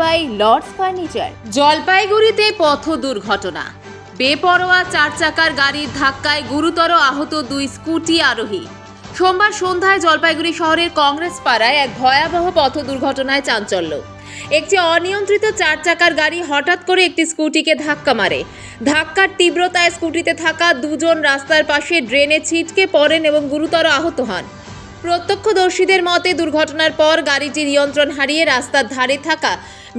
By Lords furniture জলপাইগুড়িতে পথ দুর্ঘটনা। বেপরোয়া চার চাকার গাড়ির ধাক্কায় গুরুতর আহত দুই স্কুটি আরোহী। সোমবার সন্ধ্যায় জলপাইগুড়ি শহরের কংগ্রেস পাড়ায় এক ভয়াবহ পথ দুর্ঘটনায় চাঞ্চল্য। একটি অনিয়ন্ত্রিত চার চাকার গাড়ি হঠাৎ করে একটি স্কুটিকে ধাক্কা মারে। ধাক্কার তীব্রতায় স্কুটিতে থাকা দুজন রাস্তার পাশে ড্রেনে ছিটকে পড়েন এবং গুরুতর আহত হন। প্রত্যক্ষদর্শীদের মতে দুর্ঘটনার পর গাড়িটি নিয়ন্ত্রণ হারিয়ে রাস্তার ধারে থাকা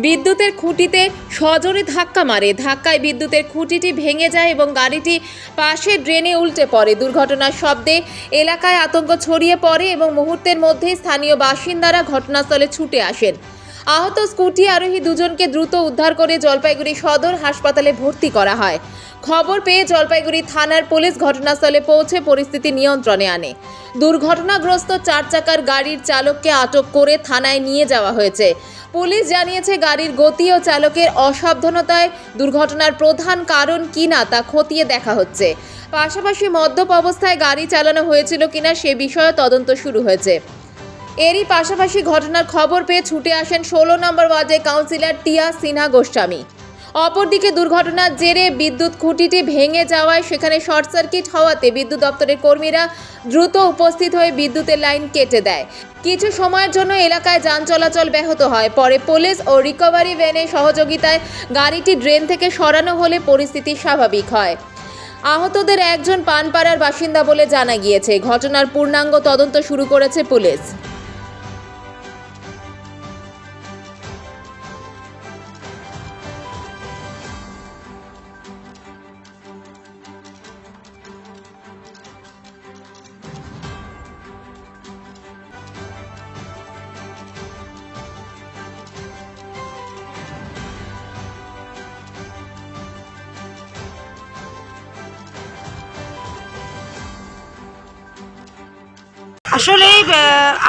বিদ্যুতের খুঁটিতে সজোরে ধাক্কা মারে। ধাক্কায় বিদ্যুতের খুঁটিটি ভেঙে যায় এবং গাড়িটি পাশে ড্রেনে উল্টে পড়ে। দুর্ঘটনার শব্দে এলাকায় আতঙ্ক ছড়িয়ে পড়ে এবং মুহূর্তের মধ্যেই স্থানীয় বাসিন্দারা ঘটনাস্থলে ছুটে আসেন। আহত স্কুটি আরোহী দুজনকে দ্রুত উদ্ধার করে জলপাইগুড়ি সদর হাসপাতালে ভর্তি করা হয়। খবর পেয়ে জলপাইগুড়ি থানার পুলিশ ঘটনাস্থলে পৌঁছে পরিস্থিতি নিয়ন্ত্রণে আনে। দুর্ঘটনাগ্রস্ত চার চাকার গাড়ির চালককে আটক করে থানায় নিয়ে যাওয়া হয়েছে। পুলিশ জানিয়েছে, গাড়ির গতি ও চালকের অসাবধানতায় দুর্ঘটনার প্রধান কারণ কিনা তা খতিয়ে দেখা হচ্ছে। পাশাপাশি মদ্যপ অবস্থায় গাড়ি চালানো হয়েছিল কিনা সে বিষয়ে তদন্ত শুরু হয়েছে। এরই পাশাপাশি ঘটনার খবর পেয়ে ছুটে আসেন ষোলো নম্বর ওয়ার্ডে কাউন্সিলর টিয়া সিনহা গোস্বামী। অপরদিকে দুর্ঘটনার জেরে বিদ্যুৎ খুঁটিটি ভেঙে যাওয়ায় সেখানে শর্ট সার্কিট হওয়াতে বিদ্যুৎ দপ্তরের কর্মীরা দ্রুত উপস্থিত হয়ে বিদ্যুতের লাইন কেটে দেয়। কিছু সময়ের জন্য এলাকায় যান চলাচল ব্যাহত হয়। পরে পুলিশ ও রিকভারি ভ্যানের সহযোগিতায় গাড়িটি ড্রেন থেকে সরানো হলে পরিস্থিতি স্বাভাবিক হয়। আহতদের একজন পানপাড়ার বাসিন্দা বলে জানা গিয়েছে। ঘটনার পূর্ণাঙ্গ তদন্ত শুরু করেছে পুলিশ। আসলে এই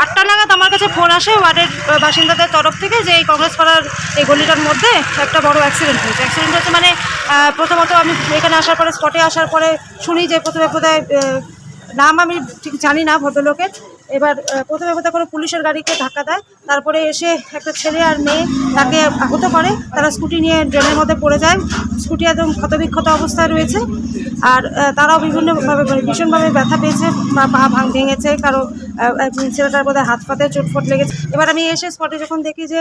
আটটা নাগাদ আমার কাছে ফোন আসে ওয়ার্ডের বাসিন্দাদের তরফ থেকে যে এই কংগ্রেস পাড়ার এই গলিটার মধ্যে একটা বড় অ্যাক্সিডেন্ট হয়েছে। অ্যাক্সিডেন্ট হচ্ছে মানে প্রথমত আমি এখানে আসার পরে স্পটে আসার পরে শুনি যে প্রথমে বোধহয় নাম আমি ঠিক জানি না ভদ্রলোকের। এবার প্রথমে বোধহয় কোনো পুলিশের গাড়িকে ধাক্কা দেয়, তারপরে এসে একটা ছেলে আর মেয়ে তাকে আহত করে, তারা স্কুটি নিয়ে ড্রেনের মধ্যে পড়ে যায়। স্কুটি একদম ক্ষতবিক্ষত অবস্থায় রয়েছে। আর তারাও বিভিন্নভাবে মানে ভীষণভাবে ব্যথা পেয়েছে, বা পা ভাঙ, ভেঙেছে, কারও ছেলেটার বোধহয় হাত পাতে চোটফোট লেগেছে। এবার আমি এসে স্পটে যখন দেখি যে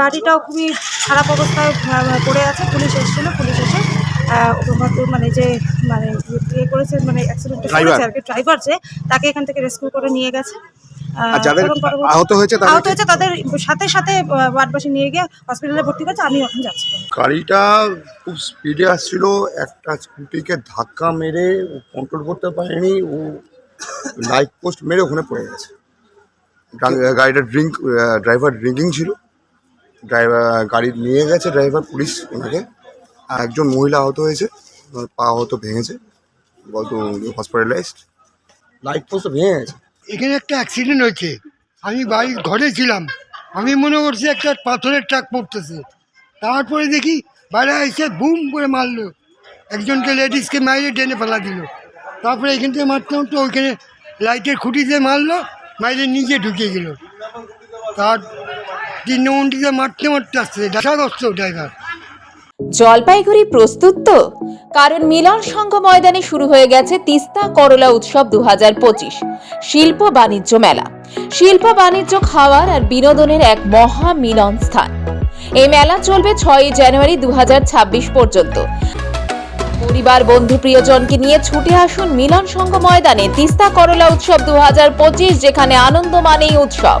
গাড়িটাও খুবই খারাপ অবস্থায় পড়ে আছে, পুলিশ এসেছিল, পুলিশ মানে যে মানে ইয়ে করেছে মানে অ্যাক্সিডেন্ট Driver. করেছে আর কি ড্রাইভার যে তাকে এখান থেকে রেস্কিউ করে নিয়ে গেছে। যাদের আহত হয়েছে আহত হয়েছে তাদের সাথে সাথে ওয়ার্ডবাসী নিয়ে গিয়ে হসপিটালে ভর্তি করেছে আমি এখন যাচ্ছি। গাড়িটা খুব স্পিডে আসছিল একটা স্কুটিকে ধাক্কা মেরে ও কন্ট্রোল করতে পারেনি ও লাইট পোস্ট মেরে ওখানে পড়ে গেছে। গাড়িটা ড্রিঙ্ক ড্রাইভার ড্রিঙ্কিং ছিল। ড্রাইভার গাড়ি নিয়ে গেছে ড্রাইভার পুলিশ ওনাকে। একজন মহিলা আহত হয়েছে পা হয়তো ভেঙেছে গত হসপিটালাইজড লাইট পোস্ট ভেঙে গেছে। এখানে একটা অ্যাক্সিডেন্ট হয়েছে। আমি বাড়ির ঘরে ছিলাম। আমি মনে করছি একটা পাথরের ট্রাক পড়তেছে। তারপরে দেখি বাইরে এসে বুম করে মারলো। একজনকে লেডিসকে মাইরে টেনে ফেলা দিল। তারপরে এখান থেকে মারতে মারতে ওইখানে লাইটের খুঁটিতে মারলো মাইরে নিজে ঢুকে গেল তার তিন নম্বরটিতে মারতে মারতে আসছে। ডাসাগ্রস্ত ড্রাইভার জলপাইগুড়ি প্রস্তুত তো? কারণ মিলন সংঘ ময়দানে শুরু হয়ে গেছে তিস্তা করলা উৎসব দু শিল্প বাণিজ্য মেলা। শিল্প বাণিজ্য খাওয়ার আর বিনোদনের এক মহা মিলন স্থান। এই মেলা চলবে ছয়ই জানুয়ারি দু হাজার ছাব্বিশ পর্যন্ত। পরিবার, বন্ধু, প্রিয়জনকে নিয়ে ছুটে আসুন মিলন সংঘ ময়দানে তিস্তা করলা উৎসব দু হাজার পঁচিশ, যেখানে আনন্দ মানেই উৎসব।